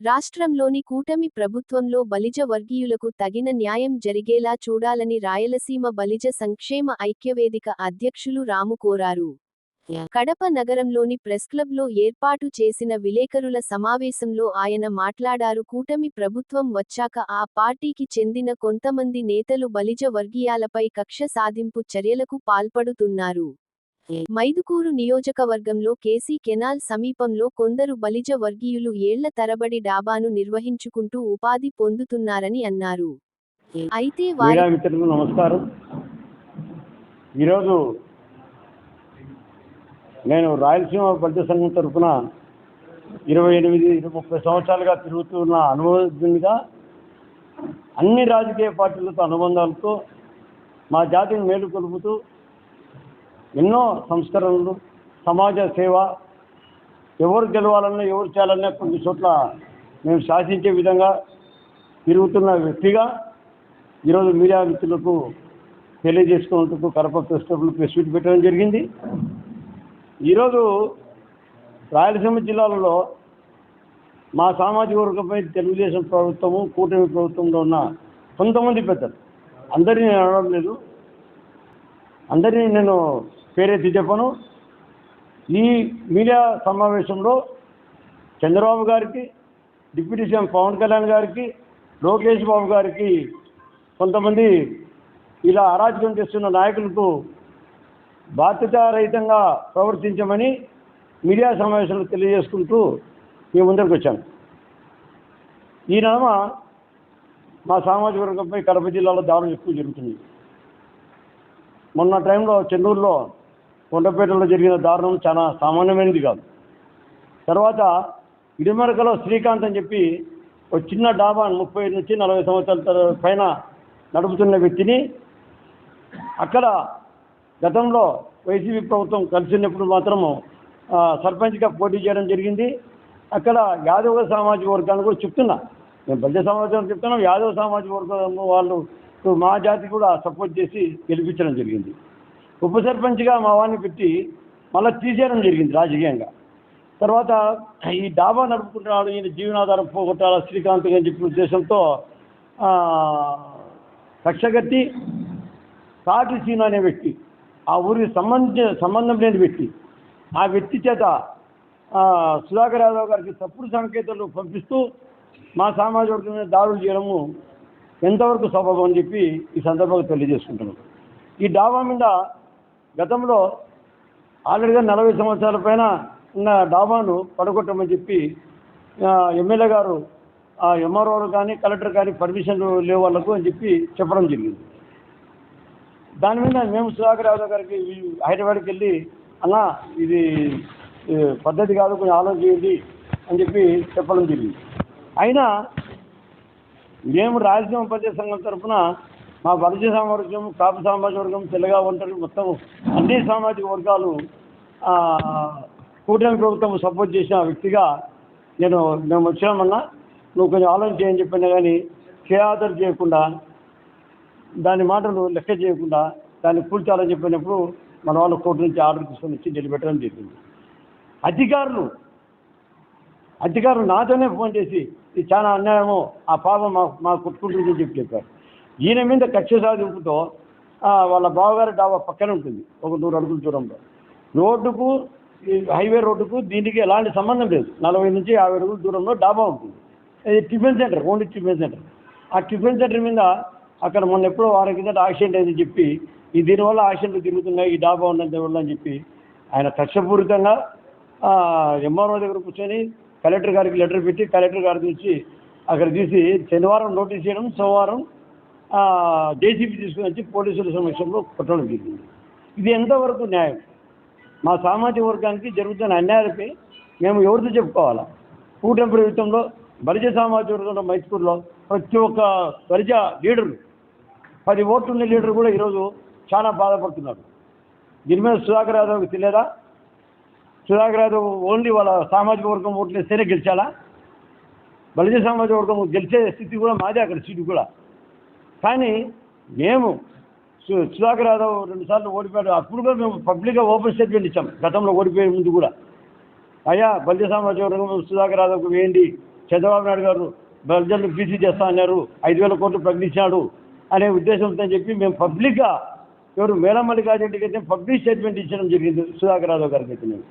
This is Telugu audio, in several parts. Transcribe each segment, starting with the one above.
రాష్ట్రంలోని కూటమి ప్రభుత్వంలో బలిజ వర్గీయులకు తగిన న్యాయం జరిగేలా చూడాలని రాయలసీమ బలిజ సంక్షేమ ఐక్యవేదిక అధ్యక్షులు రాము కోరారు. కడప నగరంలోని ప్రెస్క్లబ్లో ఏర్పాటు చేసిన విలేకరుల సమావేశంలో ఆయన మాట్లాడారు. కూటమి ప్రభుత్వం వచ్చాక ఆ పార్టీకి చెందిన కొంతమంది నేతలు బలిజ వర్గీయాలపై కక్ష సాధింపు చర్యలకు పాల్పడుతున్నారు. మైదుకూరు నియోజకవర్గంలో కేసీ కెనాల్ సమీపంలో కొందరు బలిజ వర్గీయులు ఏళ్ళ తరబడి డాబాను నిర్వహించుకుంటూ ఉపాధి పొందుతున్నారని అన్నారు. అయితే మిత్రులకు నమస్కారం. ఈరోజు నేను రాయలసీమ బలిజ సంఘం తరఫున ఇరవై ఎనిమిది ముప్పై సంవత్సరాలుగా తిరుగుతున్న అనుభవజ్ఞునిగా అన్ని రాజకీయ పార్టీలతో అనుబంధాలతో మా జాతిని మేలుకొలుపుతూ ఎన్నో సంస్కరణలు సమాజ సేవ ఎవరు గెలవాలన్నా ఎవరు చేయాలన్నా కొన్ని చోట్ల మేము శాసించే విధంగా తిరుగుతున్న వ్యక్తిగా ఈరోజు మీడియా మిత్రులకు తెలియజేసుకున్నందుకు కడప ప్రెస్ క్లబ్లో ప్రెస్ మీట్ పెట్టడం జరిగింది. ఈరోజు రాయలసీమ జిల్లాలలో మా సామాజిక వర్గంపై తెలుగుదేశం ప్రభుత్వము కూటమి ప్రభుత్వంలో ఉన్న కొంతమంది పెద్దలు. అందరినీ నేను అనడం లేదు. అందరినీ నేను పేరెత్తి చెప్పను ఈ మీడియా సమావేశంలో చంద్రబాబు గారికి డిప్యూటీ సీఎం పవన్ కళ్యాణ్ గారికి లోకేష్ బాబు గారికి కొంతమంది ఇలా అరాచకం చేస్తున్న నాయకులకు బాధ్యతారహితంగా ప్రవర్తించమని మీడియా సమావేశంలో తెలియజేసుకుంటూ మీ ముందరికి వచ్చాను. ఈ నడమ మా సామాజిక వర్గంపై కడప జిల్లాలో దారుణం ఎక్కువ జరుగుతుంది మొన్న టైంలో చెన్నూరులో కొండపేటలో జరిగిన దారుణం చాలా సామాన్యమైనది కాదు. తర్వాత ఇడిమరకలో శ్రీకాంత్ అని చెప్పి ఒక చిన్న డాబా ముప్పై నుంచి నలభై సంవత్సరాల తర- పైన నడుపుతున్న వ్యక్తిని అక్కడ గతంలో వైసీపీ ప్రభుత్వం కలిసినప్పుడు మాత్రము సర్పంచ్గా పోటీ చేయడం జరిగింది. అక్కడ యాదవ సామాజిక వర్గాన్ని కూడా చెప్తున్నా. నేను బల్య సమాజం చెప్తున్నాం యాదవ సామాజిక వర్గం వాళ్ళు మా జాతి కూడా సపోర్ట్ చేసి గెలిపించడం జరిగింది. ఉప సర్పంచ్గా మా వాడిని పెట్టి మళ్ళీ తీసేయడం జరిగింది రాజకీయంగా. తర్వాత ఈ డాబా నడుపుకుంటున్నాడు ఈయన జీవనాధారం పోగొట్టాల శ్రీకాంత్ అని చెప్పిన ఉద్దేశంతో ఆ, కక్షగట్టి కాటి సీను అనే వ్యక్తి ఆ ఊరికి సంబంధించిన సంబంధం లేని వ్యక్తి ఆ వ్యక్తి చేత సుధాకర్ యాదవ్ గారికి తప్పుడు సంకేతాలు పంపిస్తూ మా సామాజిక వర్గం మీద దాడులు చేయడము ఎంతవరకు సబబం అని చెప్పి ఈ సందర్భంగా తెలియజేసుకుంటున్నాం ఈ డాబా మీద గతంలో ఆల్రెడీగా నలభై సంవత్సరాల పైన ఉన్న డాబాను పడగొట్టమని చెప్పి ఎమ్మెల్యే గారు ఆ ఎంఆర్ఓ కానీ కలెక్టర్ కానీ పర్మిషన్ లేవు వాళ్ళకు అని చెప్పి చెప్పడం జరిగింది. దాని మీద మేము సుధాకర్ యాదవ్ గారికి హైదరాబాద్కి వెళ్ళి అన్న ఇది పద్ధతి కాదు కొంచెం ఆలోచన చేయండి అని చెప్పి చెప్పడం జరిగింది. అయినా మేము రాయలసీమ ప్రజా సంఘం తరఫున మా బలిజ సామాజికం కాపు సామాజిక వర్గం తెల్లగా ఒంటరి మొత్తం అన్ని సామాజిక వర్గాలు కూటమి ప్రభుత్వం సపోర్ట్ చేసిన వ్యక్తిగా నేను మేము వచ్చామన్నా నువ్వు కొంచెం ఆలోచన చేయని చెప్పినా కానీ కేఆదర్ చేయకుండా దాని మాటలు లెక్క చేయకుండా దాన్ని కూల్చాలని చెప్పినప్పుడు మన వాళ్ళు కోర్టు నుంచి ఆర్డర్ తీసుకొని వచ్చి నిలబెట్టడం జరిగింది. అధికారులు అధికారులు నాతోనే ఫోన్ చేసి ఇది చాలా అన్యాయము ఆ పాపం మా మా కొట్టుకుంటుందని చెప్పి చెప్పారు. ఈయన మీద కక్ష సాధింపుతో వాళ్ళ బావగారి డాబా పక్కన ఉంటుంది ఒక నూరు అడుగుల దూరంలో. రోడ్డుకు ఈ హైవే రోడ్డుకు దీనికి ఎలాంటి సంబంధం లేదు. నలభై నుంచి యాభై అడుగుల దూరంలో డాబా ఉంటుంది. ఇది tiffin center only tiffin center. ఆ టిఫిన్ సెంటర్ మీద అక్కడ మొన్న ఎప్పుడో వారం కింద యాక్సిడెంట్ అయిందని చెప్పి ఈ దీనివల్ల యాక్సిడెంట్లు తిరుగుతున్నాయి ఈ డాబా ఉన్నంత వల్ల అని చెప్పి ఆయన కక్షపూరితంగా ఎంఆర్ఓ దగ్గర కూర్చొని కలెక్టర్ గారికి లెటర్ పెట్టి కలెక్టర్ గారికి ఇచ్చి అక్కడ తీసి శనివారం నోటీస్ చేయడం సోమవారం జేసీబీ తీసుకుని వచ్చి పోలీసుల సమక్షంలో కొట్టడం జరిగింది. ఇది ఎంతవరకు న్యాయం? మా సామాజిక వర్గానికి జరుగుతున్న అన్యాయాలపై మేము ఎవరితో చెప్పుకోవాలా? కూటమి ప్రభుత్వంలో బలిజ సామాజిక వర్గంలో మైత్కూరులో ప్రతి ఒక్క బలిజ లీడర్లు పది ఓట్లున్న లీడర్ కూడా ఈరోజు చాలా బాధపడుతున్నారు. దీని మీద సుధాకర్ యాదవ్కి తెలియదా? సుధాకర్ యాదవ్ ఓన్లీ వాళ్ళ సామాజిక వర్గం ఓట్లు వేస్తేనే గెలిచాలా? బలిజ సామాజిక వర్గం గెలిచే స్థితి కూడా మాదే అక్కడ సీటు కూడా. కానీ మేము సుధాకర్ యాదవ్ రెండుసార్లు ఓడిపోయాడు. అప్పుడు కూడా మేము పబ్లిక్గా ఓపెన్ స్టేట్మెంట్ ఇచ్చాం. గతంలో ఓడిపోయే ముందు కూడా. అయ్యా బలిజ సామాజిక సుధాకర్ యాదవ్కు వేయండి. చంద్రబాబు నాయుడు గారు బడ్జెట్ బీసీ చేస్తా అన్నారు. ఐదు వేల కోట్లు ప్రకటించాడు అనే ఉద్దేశంతో చెప్పి మేము పబ్లిక్గా ఎవరు మేళమల్లికార్జునుడికి అయితే పబ్లిక్ స్టేట్మెంట్ ఇచ్చడం జరిగింది సుధాకర్ యాదవ్ గారికి అయితే మేము.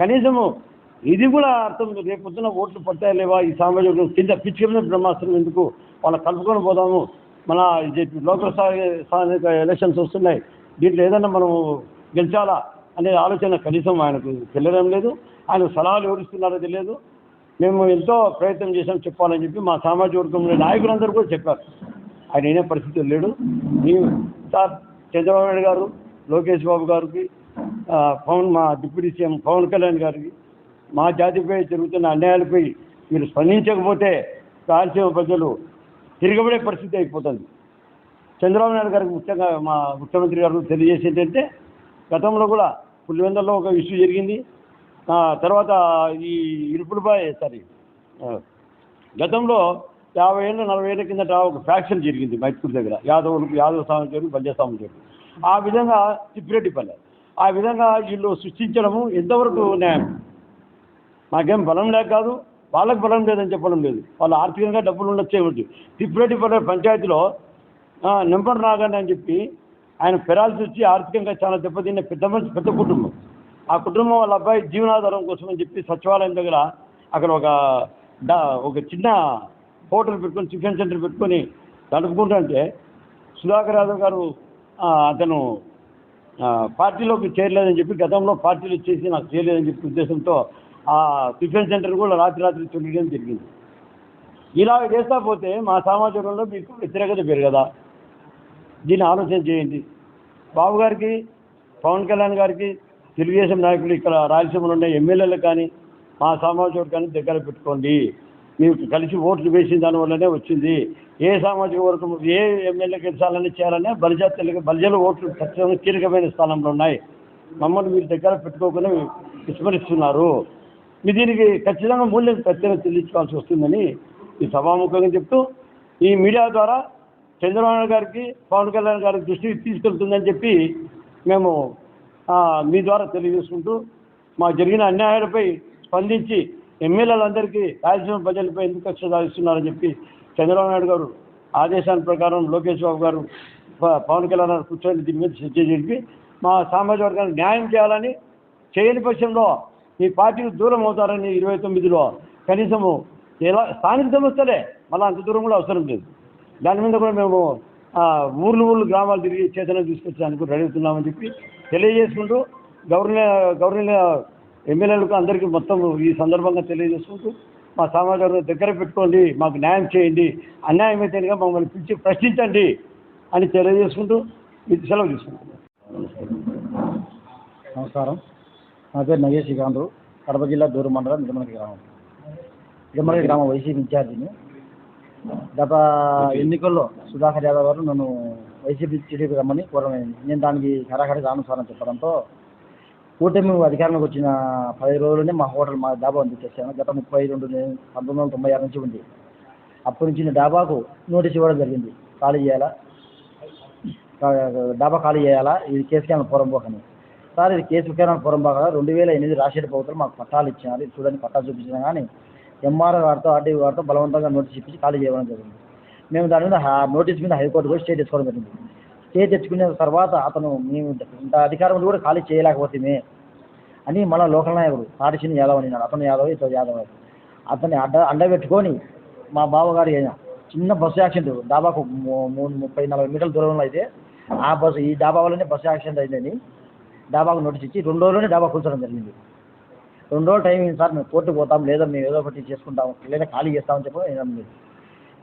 కనీసము ఇది కూడా అర్థం రేపు పొద్దున ఓట్లు పడతాయా లేవా? ఈ సామాజిక కింద పిచ్చి కింద బ్రహ్మాస్త్రం ఎందుకు? వాళ్ళ కలుపుకొని పోదాము. మన ఇది లోకల్ స్థాయి స్థానిక ఎలక్షన్స్ వస్తున్నాయి. దీంట్లో ఏదైనా మనం గెలిచాలా అనే ఆలోచన కనీసం ఆయనకు తెలియడం లేదు. ఆయన సలహాలు ఎవరిస్తున్నారో తెలియదు. మేము ఎంతో ప్రయత్నం చేసాం చెప్పాలని చెప్పి మా సామాజిక వర్గంలో నాయకులందరూ కూడా చెప్పారు. ఆయన అయిన పరిస్థితి లేడు. నీవు సార్ చంద్రబాబు నాయుడు గారు లోకేష్ బాబు గారికి పవన్ మా డిప్యూటీ సీఎం పవన్ కళ్యాణ్ గారికి మా జాతిపై జరుగుతున్న అన్యాయాలపై మీరు స్పందించకపోతే రాయలసీమ ప్రజలు. తిరగబడే పరిస్థితి అయిపోతుంది. చంద్రబాబు నాయుడు గారికి ముఖ్యంగా మా ముఖ్యమంత్రి గారు తెలియజేసేది ఏంటంటే గతంలో కూడా పులివెందల్లో ఒక ఇష్యూ జరిగింది. తర్వాత ఈ ఇరుపుడుబాయ్ సారీ గతంలో యాభై ఏళ్ళు నలభై ఏళ్ళ కిందట ఒక ఫ్యాక్షన్ జరిగింది మైత్కూర్ దగ్గర. యాదవులకు యాదవ స్వామి చేరు బంజా స్వామి చేరు ఆ విధంగా తిప్పిరెడ్డిపల్లె. ఆ విధంగా వీళ్ళు సృష్టించడము ఎంతవరకు న్యాయం? మాకేం బలం లేక కాదు. వాళ్ళకి బలం లేదని చెప్పడం లేదు. వాళ్ళు ఆర్థికంగా డబ్బులు ఉండొచ్చే ఉంటుంది తిప్పిరెడ్డిపల్లె పంచాయతీలో ఆ, నాగండి అని చెప్పి ఆయన పెరాల్సి వచ్చి ఆర్థికంగా చాలా దెబ్బతిన్న పెద్ద మనిషి పెద్ద కుటుంబం. ఆ కుటుంబం వాళ్ళ అబ్బాయి జీవనాధారం కోసం అని చెప్పి సచివాలయం దగ్గర అక్కడ ఒక ఒక చిన్న హోటల్ పెట్టుకొని టిఫిన్ సెంటర్ పెట్టుకొని నడుపుకుంటుంటే సుధాకర్ యాదవ్ గారు అతను పార్టీలోకి చేరలేదని చెప్పి గతంలో పార్టీలు చేసి నాకు చేయలేదని చెప్పి ఉద్దేశంతో టిఫిన్ సెంటర్ కూడా రాత్రి రాత్రి తొలగడం జరిగింది. ఇలా చేస్తా పోతే మా సమాజంలో మీకు వ్యతిరేకత పెరగదా? దీన్ని ఆలోచన చేయండి. బాబు గారికి పవన్ కళ్యాణ్ గారికి తెలుగుదేశం నాయకులు ఇక్కడ రాయలసీమలో ఉన్న ఎమ్మెల్యేలు కానీ మా సామాజిక కానీ దగ్గర పెట్టుకోండి. మీరు కలిసి ఓట్లు వేసిన దానివల్లనే వచ్చింది. ఏ సామాజిక వర్గం ఏ ఎమ్మెల్యే గెలిచాలని చేయాలనే బలిజ తెలుగు బలిజల ఓట్లు ఖచ్చితంగా కీలకమైన స్థానంలో ఉన్నాయి. మమ్మల్ని మీరు దగ్గర పెట్టుకోకుండా విస్మరిస్తున్నారు. మీ దీనికి ఖచ్చితంగా మూల్యం ఖచ్చితంగా చెల్లించుకోవాల్సి వస్తుందని ఈ సభాముఖంగా చెప్తూ ఈ మీడియా ద్వారా చంద్రబాబు నాయుడు గారికి పవన్ కళ్యాణ్ గారికి దృష్టికి తీసుకెళ్తుందని చెప్పి మేము మీ ద్వారా తెలియజేసుకుంటూ మాకు జరిగిన అన్యాయాలపై స్పందించి ఎమ్మెల్యేలందరికీ రాయలసీమ ప్రజలపై ఎందుకు కక్ష సాధిస్తున్నారని చెప్పి చంద్రబాబు నాయుడు గారు ఆదేశాల ప్రకారం లోకేష్ బాబు గారు పవన్ కళ్యాణ్ గారు కూర్చొని దీని మీద చర్చ జరిపి మా సామాజిక వర్గానికి న్యాయం చేయాలని చేయని పక్షంలో మీ పార్టీకి దూరం అవుతారని ఇరవై తొమ్మిదిలో కనీసము ఎలా స్థానిక సంస్థలే మళ్ళీ అంత దూరం కూడా అవసరం లేదు. దాని మీద కూడా మేము ఊర్లు ఊర్లు గ్రామాలు తిరిగి చేతనం తీసుకొచ్చడానికి రెడీ అవుతున్నామని చెప్పి తెలియజేసుకుంటూ గవర్నర్ గవర్నర్ ఎమ్మెల్యేలకు అందరికీ మొత్తం ఈ సందర్భంగా తెలియజేసుకుంటూ మా సమాజాన్ని దగ్గర పెట్టుకోండి మాకు న్యాయం చేయండి అన్యాయం అయితేనే మమ్మల్ని పిలిచి ప్రశ్నించండి అని తెలియజేసుకుంటూ ఇది సెలవు తీసుకుంటున్నాను నమస్కారం. నా పేరు నగేష్ శ్రీకాంత్. కడప జిల్లా దూరు మండలం నిజమనకి గ్రామం. నిజమనకి గ్రామం వైసీపీ ఇన్ఛార్జిని. గత ఎన్నికల్లో సుధాకర్ యాదవ్ గారు నన్ను వైసీపీ టీడీపీ రమ్మని కోరమైంది నేను దానికి కరాఖరి రాను సార్ అని చెప్పడంతో కూటమి అధికారంలోకి వచ్చిన పది రోజుల్లోనే మా హోటల్ మా డాబా తెచ్చాను గత ముప్పై రెండు పంతొమ్మిది వందల తొంభై ఆరు నుంచి ఉంది. అప్పటి నుంచి డాబాకు నోటీస్ ఇవ్వడం జరిగింది. ఖాళీ చేయాలా? డాబా ఖాళీ చేయాలా? ఇది కేసు క్యాన్ పోరంపోకని సార్ ఇది కేసు వికారాపురం పోరంపోక రెండు వేల ఎనిమిది రాజశేఖర ప్రభుత్వం మాకు పట్టాలు ఇచ్చినారు. ఇది చూడండి పట్టాలు చూపించినా కానీ ఎంఆర్ఓ గారితో ఆర్డీ గారితో బలవంతంగా నోటీస్ ఇప్పించి ఖాళీ చేయడం జరిగింది. మేము దాని మీద నోటీస్ మీద హైకోర్టు కూడా స్టే తెచ్చుకోవడం జరిగింది. స్టే తెచ్చుకున్న తర్వాత అతను మేము ఇంత అధికారం కూడా ఖాళీ చేయలేకపోతే అని మన లోకల్ నాయకుడు తాడిచిని యాదవ్ అని అతను యాదవ్ ఇతను యాదవ్ అతన్ని అడ్డ అండబెట్టుకొని మా బావగారు అయినా చిన్న బస్సు యాక్సిడెంట్ డాబాకు మూ- మూడు ముప్పై నలభై మీటర్ల దూరంలో అయితే ఆ బస్సు ఈ డాబా వల్లనే బస్సు యాక్సిడెంట్ అయిందని డాబాకు నోటీస్ ఇచ్చి రెండు రోజుల్లోనే డాబా కూర్చోడం జరిగింది. రెండు రోజులు టైం అయింది సార్ మేము కోర్టుకు పోతాం లేదా మేము ఏదో ఒకటి చేసుకుంటాం లేదా ఖాళీ చేస్తామని చెప్పి నేను లేదు.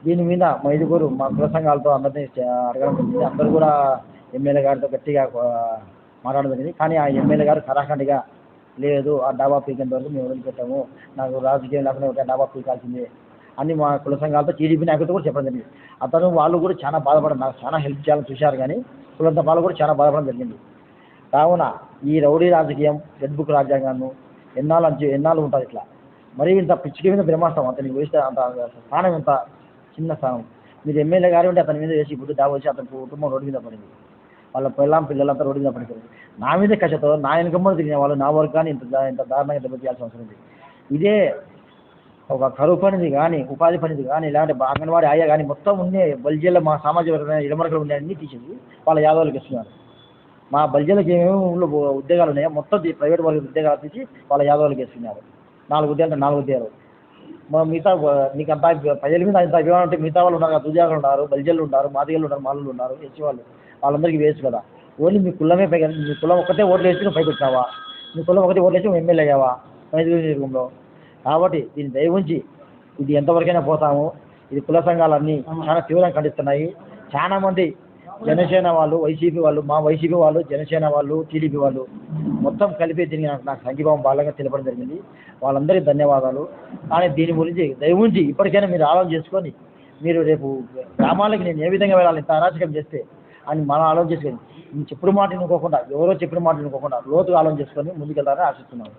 దీని మీద మా ఐదుగురు మా కుల సంఘాలతో అందరినీ అడగడం జరిగింది. అందరూ కూడా ఎమ్మెల్యే గారితో గట్టిగా మాట్లాడడం జరిగింది. కానీ ఆ ఎమ్మెల్యే గారు కరాఖండిగా లేదు ఆ డాబా పీకేంత వరకు మేము వదిలిపెట్టాము నాకు రాజకీయం లేకుండా ఒక డాబా పీకాల్సిందే అని మా కుల సంఘాలతో టీడీపీ నాయకులతో కూడా చెప్పడం జరిగింది. అతను వాళ్ళు కూడా చాలా బాధపడడం నాకు చాలా హెల్ప్ చేయాలని చూశారు కానీ కులంత వాళ్ళు కూడా చాలా బాధపడడం జరిగింది. కావున ఈ రౌడీ రాజకీయం రెడ్ బుక్ రాజ్యాంగాన్ని ఎన్నాళ్ళు అంచు ఎన్నాళ్ళు ఉంటుంది ఇట్లా? మరి ఇంత పిచ్చికి మీద బ్రహ్మాస్తాం అతనికి వేస్తే అంత స్థానం ఇంత చిన్న స్థానం. మీరు ఎమ్మెల్యే గారు ఉంటే అతని మీద వేసి ఇప్పుడు డాబా వచ్చి అతని కుటుంబం రోడ్డు మీద పడింది. వాళ్ళ పిల్లం పిల్లలంతా రోడ్డు మీద పడిపోయింది నా మీద కష్టతో నా వెనకమ్మ తిరిగిన వాళ్ళు నా వర్గాన్ని ఇంత ఇంత దారుణంగా దెబ్బతీయాల్సిన అవసరం ఉంది. ఇదే ఒక కరువు పనిది కానీ ఉపాధి పనిది కానీ లేదంటే అంగన్వాడీ ఆయా కానీ మొత్తం ఉండే బల్జీల మా సామాజిక వర్గమైన ఇడమరకలు ఉన్నాయన్నీ అన్ని తీసేసి వాళ్ళ యాదవులకు ఇస్తున్నారు. మా బల్జీలకు ఏమేమి ఉద్యోగాలు ఉన్నాయో మొత్తం ప్రైవేట్ వర్గ ఉద్యోగాలు తీసి వాళ్ళ యాదవులకు ఇస్తున్నారు నాలుగు ఉద్యోగాలు నాలుగు ఉద్యోగాలు. మా మిగతా మీకు అంత ప్రజల మీద అంత అభిమానం ఉంటే మిగతా వాళ్ళు ఉన్నారు కదా దుర్జాగులు ఉన్నారు బల్జీలు ఉన్నారు మాదిగలు ఉన్నారు మాలలు ఉన్నారు ఎస్సీ వాళ్ళు. వాళ్ళందరికీ వేస్ట్ కదా. ఓన్లీ మీ కులమే పైగా మీ కులం ఒక్కటే ఓట్లు వేసి నువ్వు పైకి వచ్చావా మీ కులం ఒకటే ఓట్లు వేసి ఎమ్మెల్యే అయ్యావా? నియోజకవర్గంలో కాబట్టి దీన్ని దయ ఉంచి ఇది ఎంతవరకైనా పోతాము. ఇది కుల సంఘాలన్నీ చాలా తీవ్రంగా ఖండిస్తున్నాయి. చాలా మంది జనసేన వాళ్ళు వైసీపీ వాళ్ళు మా వైసీపీ వాళ్ళు జనసేన వాళ్ళు టీడీపీ వాళ్ళు మొత్తం కలిపి దీనికి నాకు నాకు సంఘీభావం బాగా తెలపడం జరిగింది. వాళ్ళందరికీ ధన్యవాదాలు. కానీ దీని గురించి దయ ఉంచి ఇప్పటికైనా మీరు ఆలోచన చేసుకొని మీరు రేపు గ్రామాలకి నేను ఏ విధంగా వెళ్ళాలి ఇంత అరాచకం చేస్తే అని మనం ఆలోచన చేసుకొని నేను చెప్పిన మాట వినుకోకుండా ఎవరో చెప్పిన మాట వినుకోకుండా లోతుగా ఆలోచన చేసుకొని ముందుకెళ్తారని ఆశిస్తున్నాను.